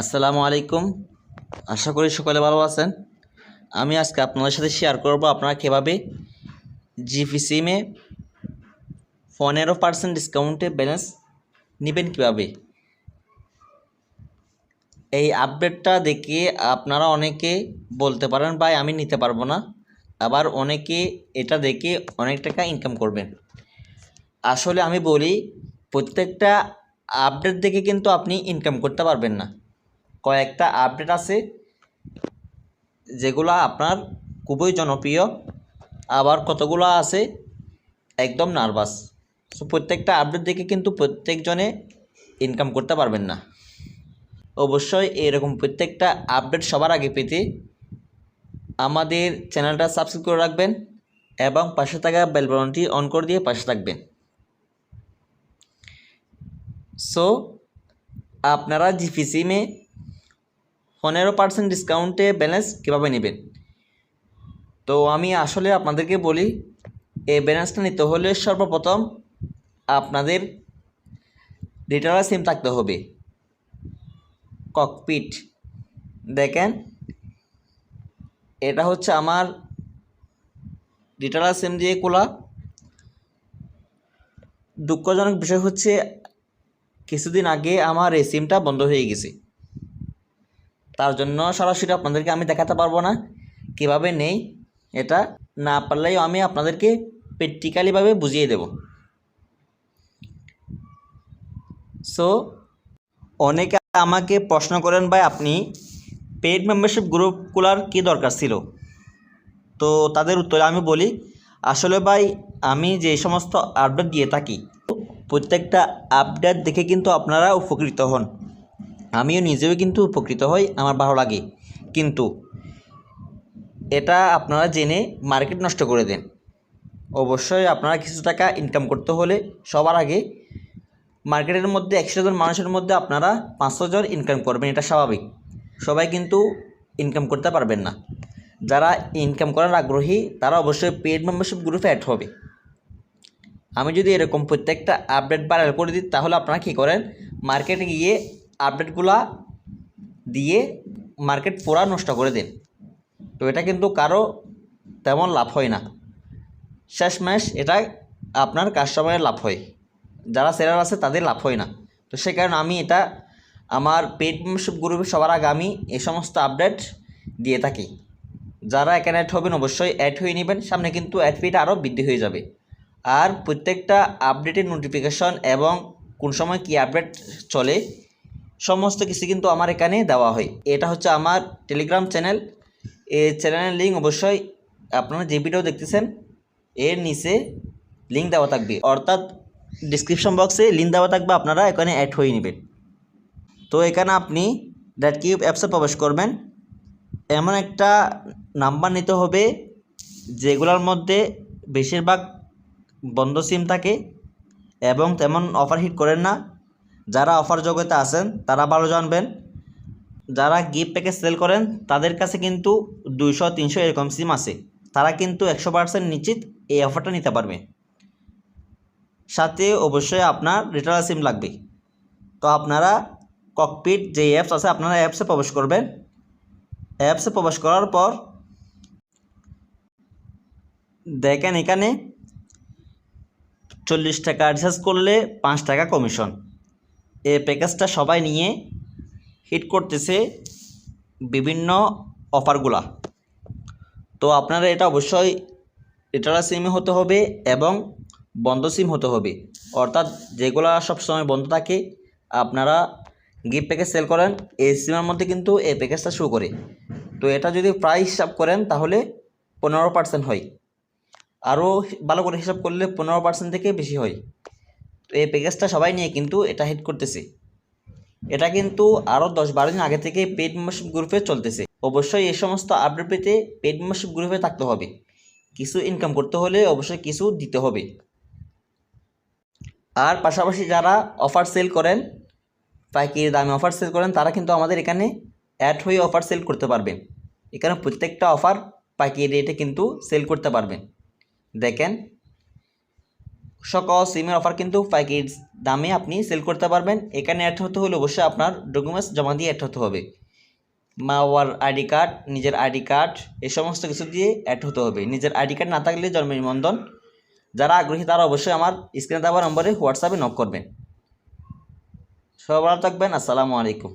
আসসালামু আলাইকুম। আশা করি সকলে ভালো আছেন। আমি আজকে আপনাদের সাথে শেয়ার করব আপনারা কীভাবে জিপি সিমে পনেরো পার্সেন্ট ডিসকাউন্টে ব্যালেন্স নেবেন কীভাবে? এই আপডেটটা দেখে আপনারা অনেকে বলতে পারেন, ভাই, আমি নিতে পারব না। আবার অনেকে এটা দেখে অনেক টাকা ইনকাম করবেন। আসলে আমি বলি, প্রত্যেকটা আপডেট দেখে কিন্তু আপনি ইনকাম করতে পারবেন না। কয়েকটা আপডেট আছে, যেগুলো আপনার খুবই জনপ্রিয়। আবার কতগুলো আছে, একদম নার্ভাস সো প্রত্যেকটা আপডেট দেখে কিন্তু প্রত্যেকজনে ইনকাম করতে পারবেন না। অবশ্যই এরকম প্রত্যেকটা আপডেট সবার আগে পেতে আমাদের চ্যানেলটা সাবস্ক্রাইব করে রাখবেন এবং পাশে থাকা বেল বাটনটি অন করে দিয়ে পাশে থাকবেন। সো আপনারা জিপি সিমে পনেরো পার্সেন্ট ডিসকাউন্টে ব্যালেন্স কীভাবে নেবেন? তো আমি আসলে আপনাদেরকে বলি, এই ব্যালেন্সটা নিতে হলে সর্বপ্রথম আপনাদের রিটার্নার সিম থাকতে হবে। ককপিট দেখেন, এটা হচ্ছে আমার রিটার্নার সিম দিয়ে খোলা। দুঃখজনক বিষয় হচ্ছে, কিছুদিন আগে আমার এই সিমটা বন্ধ হয়ে গেছে। তার জন্য সরাসরি আপনাদেরকে আমি দেখাতে পারব না। কীভাবে নেই, এটা না পারলেও আমি আপনাদেরকে প্র্যাকটিক্যালিভাবে বুঝিয়ে দেব। সো অনেকে আমাকে প্রশ্ন করেন, ভাই, আপনি পেইড মেম্বারশিপ গ্রুপ খোলার কী দরকার ছিল? তো তাদের উত্তরে আমি বলি, আসলে ভাই, আমি যে সমস্ত আপডেট দিয়ে থাকি, প্রত্যেকটা আপডেট দেখে কিন্তু আপনারা উপকৃত হন। আমিও নিজেও কিন্তু উপকৃত হই, আমার ভালো লাগে। কিন্তু এটা আপনারা জেনে মার্কেট নষ্ট করে দেন। অবশ্যই আপনারা কিছু টাকা ইনকাম করতে হলে সবার আগে মার্কেটের মধ্যে একশো জন মানুষের মধ্যে আপনারা পাঁচশো জন ইনকাম করবেন, এটা স্বাভাবিক। সবাই কিন্তু ইনকাম করতে পারবেন না। যারা ইনকাম করার আগ্রহী, তারা অবশ্যই পেড মেম্বারশিপ গ্রুপে অ্যাড হবে। আমি যদি এরকম প্রত্যেকটা আপডেট ভাইরাল করে দিই, তাহলে আপনারা কী করেন? মার্কেটে গিয়ে আপডেটগুলা দিয়ে মার্কেট পুরা নষ্ট করে দিন। তো এটা কিন্তু কারও তেমন লাভ হয় না। শেষ শেষমেশ এটা আপনার কাস্টমারের লাভ হয়। যারা সেলার আছে তাদের লাভ হয় না। তো সে কারণে আমি এটা আমার পেড মেম্বারশিপ গ্রুপে সবার আগে আমি এই সমস্ত আপডেট দিয়ে থাকি। যারা এখানে অ্যাড হবেন অবশ্যই অ্যাড হয়ে নেবেন। সামনে কিন্তু অ্যাড ফিটা আরও বৃদ্ধি হয়ে যাবে। আর প্রত্যেকটা আপডেটের নোটিফিকেশন এবং কোন সময় কি আপডেট চলে সমস্ত কিছু কিন্তু আমার এখানে দেওয়া হয়। এটা হচ্ছে আমার টেলিগ্রাম চ্যানেল এই চ্যানেলের লিঙ্ক অবশ্যই আপনারা যে ভিডিও দেখতেছেন, এর নিচে লিঙ্ক দেওয়া থাকবে। অর্থাৎ ডিসক্রিপশন বক্সে লিঙ্ক দেওয়া থাকবে, আপনারা এখানে অ্যাড হয়ে নেবেন। তো এখানে আপনি ড্যাট কিউব অ্যাপসে প্রবেশ করবেন। এমন একটা নাম্বার নিতে হবে, যেগুলোর মধ্যে বেশিরভাগ বন্ধ সিম থাকে এবং তেমন অফার হিট করেন না। যারা অফার জগতে আছেন, তারা ভালো জানবেন। যারা গিফট প্যাকেজ সেল করেন, তাদের কাছে কিন্তু দুইশো, তিনশো এরকম সিম আছে। তারা কিন্তু একশো পার্সেন্ট নিশ্চিত এই অফারটা নিতে পারবে। সাথে অবশ্যই আপনার রিটার্নাল সিম লাগবে। তো আপনারা ককপিট যে অ্যাপস আছে, আপনারা অ্যাপসে প্রবেশ করবেন। অ্যাপসে প্রবেশ করার পর দেখেন এখানে চল্লিশ টাকা রিচার্জ করলে পাঁচ টাকা কমিশন এই প্যাকেজটা সবাই নিয়ে হিট করতেছে বিভিন্ন অফারগুলা তো আপনারা এটা অবশ্যই রিটার্নাল সিমে হতে হবে এবং বন্ধ সিম হতে হবে। অর্থাৎ যেগুলা সবসময় বন্ধ থাকে, আপনারা গিফট প্যাকেজ সেল করেন, এই সিমের মধ্যে কিন্তু এই প্যাকেজটা শো করে। তো এটা যদি প্রাইস হিসাব করেন, তাহলে পনেরো পার্সেন্ট হয়। আরও ভালো করে হিসাব করলে পনেরো পার্সেন্ট থেকে বেশি হয়। তো এই প্যাকেজটা সবাই নিয়ে কিন্তু এটা হিট করতেছে। এটা কিন্তু আরও দশ বারো দিন আগে থেকে পেড মেম্বারশিপ গ্রুপে চলতেছে। অবশ্যই এই সমস্ত আপডেট পেতে পেড মেম্বারশিপ গ্রুপে থাকতে হবে। কিছু ইনকাম করতে হলে অবশ্যই কিছু দিতে হবে। আর পাশাপাশি যারা অফার সেল করেন, পাইকারি দামে অফার সেল করেন, তারা কিন্তু আমাদের এখানে অ্যাড হয়ে অফার সেল করতে পারবেন এখানে প্রত্যেকটা অফার পাইকারি রেটে কিন্তু সেল করতে পারবেন দেখেন সকল সিমের অফার কিন্তু ফাইভ প্যাকেজ দামে আপনি সেল করতে পারবেন। এখানে অ্যাড হতে হলে অবশ্যই আপনার ডকুমেন্টস জমা দিয়ে অ্যাড হতে হবে। মা বাবার আইডি কার্ড, নিজের আইডি কার্ড, এই সমস্ত কিছু দিয়ে অ্যাড হতে হবে। নিজের আইডি কার্ড না থাকলে জন্ম নিবন্ধন। যারা আগ্রহী তারা অবশ্যই আমার স্ক্রিনে দেওয়া নম্বরে হোয়াটসঅ্যাপে নক করবেন। সবাই ভালো থাকবেন, আসসালামু আলাইকুম।